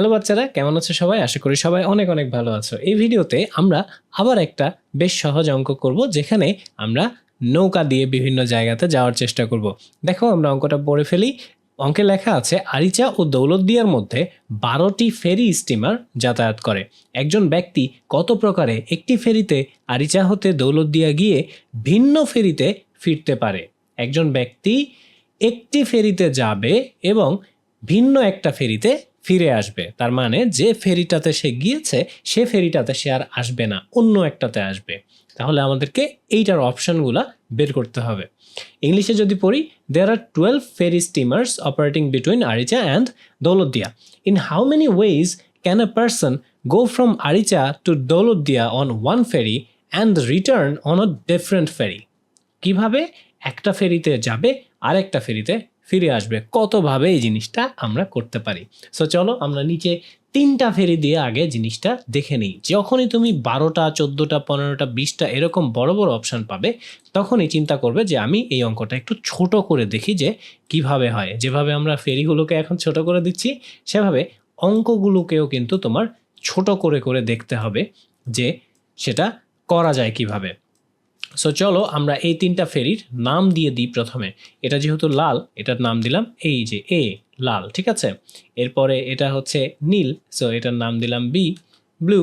Hello বাচ্চারা, কেমন আছো সবাই? আশা করি সবাই অনেক অনেক ভালো আছো। এই ভিডিওতে আমরা আবার একটা বেশ সহজ অঙ্ক করব, যেখানে আমরা নৌকা দিয়ে বিভিন্ন জায়গাতে যাওয়ার চেষ্টা করব। দেখো, আমরা অঙ্কটা পড়ে ফেলি। অঙ্কে লেখা আছে, আরিচা ও দৌলতদিয়ার মধ্যে বারোটি ফেরি স্টিমার যাতায়াত করে। একজন ব্যক্তি কত প্রকারে একটি ফেরিতে আরিচা হতে দৌলতদিয়া গিয়ে ভিন্ন ফেরিতে ফিরতে পারে? একজন ব্যক্তি একটি ফেরিতে যাবে এবং ভিন্ন একটা ফেরিতে ফিরে আসবে। তার মানে যে ফেরিটাতে সে গিয়েছে, সে ফেরিটাতে সে আর আসবে না, অন্য একটাতে আসবে। তাহলে আমাদেরকে এইটার অপশনগুলা বের করতে হবে। ইংলিশে যদি পড়ি there are twelve ferry steamers operating between Aricha and Daulatdia in how many ways can a person go from Aricha to Daulatdia on one ferry and return on a different ferry কীভাবে? একটা ফেরিতে যাবে, আরেকটা ফেরিতে ফিরে আসবে। কতভাবে এই জিনিসটা আমরা করতে পারি? সো চলো আমরা নিচে তিনটা ফেরি দিয়ে আগে জিনিসটা দেখে নিই। যখনই তুমি বারোটা, চোদ্দোটা, পনেরোটা, বিশটা এরকম বড় বড় অপশান পাবে, তখনই চিন্তা করবে যে আমি এই অঙ্কটা একটু ছোট করে দেখি যে কীভাবে হয়। যেভাবে আমরা ফেরিগুলোকে এখন ছোট করে দিচ্ছি, সেভাবে অঙ্কগুলোকেও কিন্তু তোমার ছোট করে করে দেখতে হবে যে সেটা করা যায় কীভাবে। সো চলো আমরা এই তিনটা ফেরির নাম দিয়ে দিই প্রথমে। এটা যেহেতু লাল, এটার নাম দিলাম এই যে এ, লাল, ঠিক আছে? এরপরে এটা হচ্ছে নীল সো এটার নাম দিলাম বি, ব্লু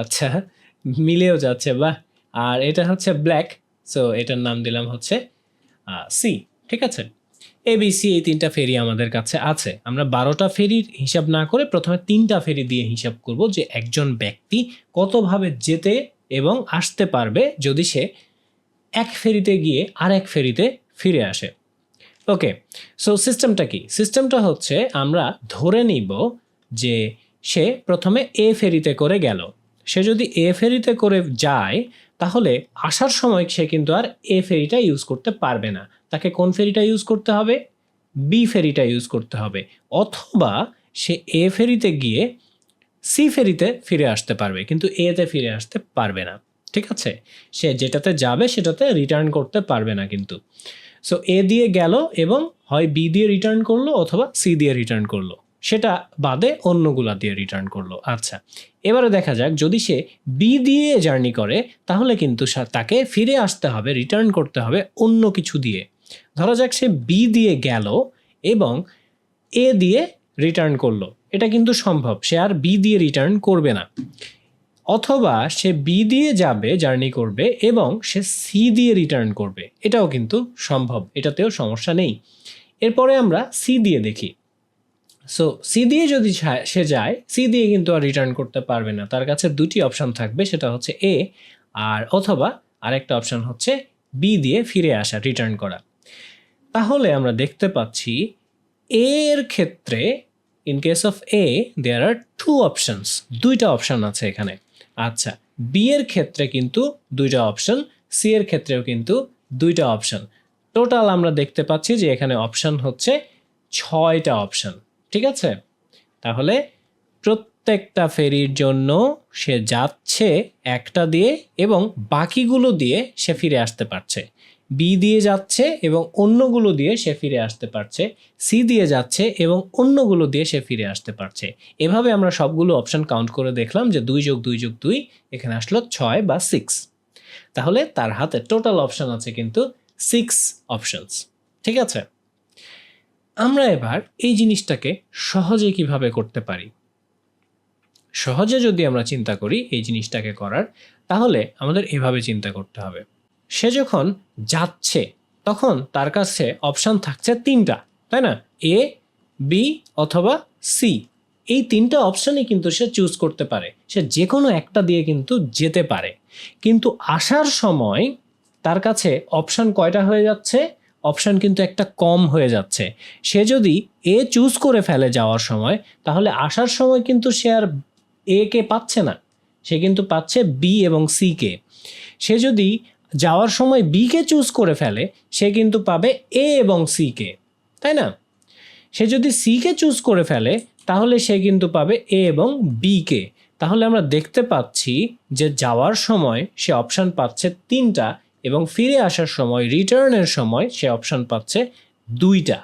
আচ্ছা মিলেও যাচ্ছে, বাহ। আর এটা হচ্ছে ব্ল্যাক সো এটার নাম দিলাম হচ্ছে সি, ঠিক আছে? এ এবিসি এই তিনটা ফেরি আমাদের কাছে আছে। আমরা বারোটা ফেরির হিসাব না করে প্রথমে তিনটা ফেরি দিয়ে হিসাব করব যে একজন ব্যক্তি কতভাবে যেতে এবং আসতে পারবে যদি সে এক ফেরিতে গিয়ে আর এক ফেরিতে ফিরে আসে। ওকে সো সিস্টেমটা কি? সিস্টেমটা হচ্ছে আমরা ধরে নিব যে সে প্রথমে এ ফেরিতে করে গেল। সে যদি এ ফেরিতে করে যায়, তাহলে আসার সময় সে কিন্তু আর এ ফেরিটা ইউজ করতে পারবে না। তাকে কোন ফেরিটা ইউজ করতে হবে? বি ফেরিটা ইউজ করতে হবে। অথবা সে এ ফেরিতে গিয়ে সি ফেরিতে ফিরে আসতে পারবে, কিন্তু এতে ফিরে আসতে পারবে না। ঠিক আছে? সে যেটাতে যাবে সেটাতে রিটার্ন করতে পারবে না কিন্তু। সো এ দিয়ে গেল এবং হয় বি দিয়ে রিটার্ন করল অথবা সি দিয়ে রিটার্ন করল। সেটা বাদে অন্যগুলা দিয়ে রিটার্ন করল। আচ্ছা এবারে দেখা যাক, যদি সে বি দিয়ে জার্নি করে, তাহলে কিন্তু তাকে ফিরে আসতে হবে রিটার্ন করতে হবে অন্য কিছু দিয়ে। ধরা যাক সে বি দিয়ে গেল এবং এ দিয়ে রিটার্ন করল। এটা কিন্তু সম্ভব, সে আর বি দিয়ে রিটার্ন করবে না। অথবা সে বি দিয়ে যাবে, জার্নি করবে এবং সে সি দিয়ে রিটার্ন করবে। এটাও কিন্তু সম্ভব, এটাতেও সমস্যা নেই। এরপরে আমরা সি দিয়ে দেখি। সো সি দিয়ে যদি সে যায় সি দিয়ে কিন্তু আর রিটার্ন করতে পারবে না। তার কাছে দুটি অপশন থাকবে, সেটা হচ্ছে এ আর অথবা আরেকটা অপশান হচ্ছে বি দিয়ে ফিরে আসা রিটার্ন করা। তাহলে আমরা দেখতে পাচ্ছি এর ক্ষেত্রে in case of a there are two options দুইটা অপশান আছে এখানে। আচ্ছা বি এর ক্ষেত্রে কিন্তু দুইটা অপশন সি এর ক্ষেত্রেও কিন্তু দুইটা অপশন টোটাল আমরা দেখতে পাচ্ছি যে এখানে অপশন হচ্ছে ছয়টা অপশন ঠিক আছে? তাহলে প্রত্যেকটা ফেরির জন্য সে যাচ্ছে একটা দিয়ে এবং বাকিগুলো দিয়ে সে ফিরে আসতে পারছে। বি দিয়ে যাচ্ছে এবং অন্যগুলো দিয়ে সে ফিরে আসতে পারছে, সি দিয়ে যাচ্ছে এবং অন্যগুলো দিয়ে সে ফিরে আসতে পারছে। এভাবে আমরা সবগুলো অপশান কাউন্ট করে দেখলাম যে দুই যোগ দুই যোগ দুই এখানে আসলো ছয় বা সিক্স তাহলে তার হাতে টোটাল অপশান আছে কিন্তু সিক্স অপশনস ঠিক আছে? আমরা এবার এই জিনিসটাকে সহজে কীভাবে করতে পারি? সহজে যদি আমরা চিন্তা করি এই জিনিসটাকে করার, তাহলে আমাদের এভাবে চিন্তা করতে হবে। সে যখন যাচ্ছে, তখন তার কাছে অপশান থাকছে তিনটা, তাই না? এ বি অথবা সি এই তিনটা অপশানই কিন্তু সে চুজ করতে পারে। সে যে কোনো একটা দিয়ে কিন্তু যেতে পারে। কিন্তু আসার সময় তার কাছে অপশান কয়টা হয়ে যাচ্ছে? অপশান কিন্তু একটা কম হয়ে যাচ্ছে। সে যদি এ চুজ করে ফেলে যাওয়ার সময়, তাহলে আসার সময় কিন্তু সে আর এ কে পাচ্ছে না। সে কিন্তু পাচ্ছে বি এবং সি কে। সে যদি যাওয়ার সময় বি কে চুজ করে ফেলে, সে কিন্তু পাবে এ এবং সি কে, তাই না? সে যদি সি কে চুজ করে ফেলে, তাহলে সে কিন্তু পাবে এ এবং বি কে। তাহলে আমরা দেখতে পাচ্ছি যে যাওয়ার সময় সে অপশান পাচ্ছে তিনটা এবং ফিরে আসার সময় রিটার্নের সময় সে অপশান পাচ্ছে দুইটা,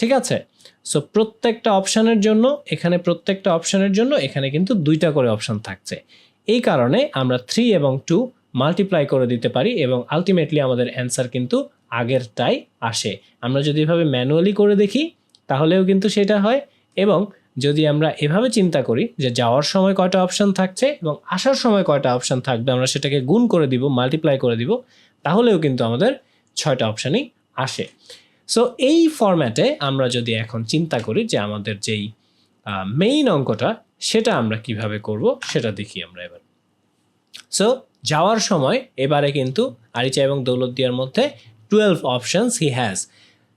ঠিক আছে? সো প্রত্যেকটা অপশানের জন্য, এখানে প্রত্যেকটা অপশানের জন্য, এখানে কিন্তু দুইটা করে অপশান থাকছে। এই কারণে আমরা থ্রি এবং টু মাল্টিপ্লাই করে দিতে পারি এবং আলটিমেটলি আমাদের অ্যান্সার কিন্তু আগেরটাই আসে। আমরা যদি এভাবে ম্যানুয়ালি করে দেখি, তাহলেও কিন্তু সেটা হয় এবং যদি আমরা এভাবে চিন্তা করি যে যাওয়ার সময় কয়টা অপশান থাকছে এবং আসার সময় কয়টা অপশান থাকবে, আমরা সেটাকে গুণ করে দিব মাল্টিপ্লাই করে দিব, তাহলেও কিন্তু আমাদের ছয়টা অপশানই আসে। সো এই ফরম্যাটে আমরা যদি এখন চিন্তা করি যে আমাদের যেই মেইন অঙ্কটা, সেটা আমরা কীভাবে করব, সেটা দেখি আমরা এবার। সো যাওয়ার সময় এবারে কিন্তু আরিচা এবং দৌলতদিয়ার মধ্যে টুয়েলভ অপশানস হি হ্যাজ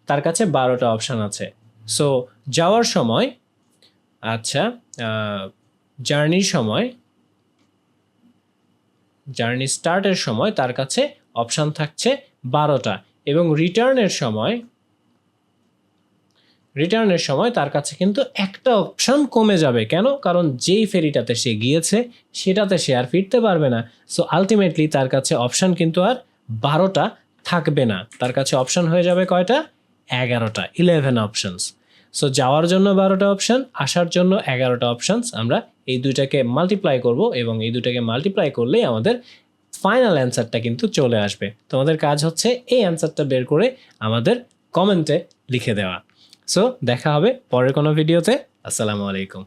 তার কাছে বারোটা অপশান আছে। সো যাওয়ার সময় আচ্ছা জার্নির সময় জার্নি স্টার্টের সময় তার কাছে অপশান থাকছে বারোটা। এবং রিটার্নের সময় রিটার্নের সময় তার কাছে কিন্তু একটা অপশন কমে যাবে। কেন? কারণ যেই ফেরিটাতে সে গিয়েছে, সেটাতে সে আর ফিরতে পারবে না। সো আলটিমেটলি তার কাছে অপশন কিন্তু আর বারোটা থাকবে না। তার কাছে অপশন হয়ে যাবে কয়টা? এগারোটা ইলেভেন অপশনস সো যাওয়ার জন্য বারোটা অপশন আসার জন্য এগারোটা অপশনস আমরা এই দুইটাকে মাল্টিপ্লাই করব এবং এই দুটাকে মাল্টিপ্লাই করলেই আমাদের ফাইনাল অ্যান্সারটা কিন্তু চলে আসবে। তোমাদের কাজ হচ্ছে এই অ্যান্সারটা বের করে আমাদের কমেন্টে লিখে দেওয়া। সো দেখা হবে পরের কোনো ভিডিওতে আসসালামু আলাইকুম।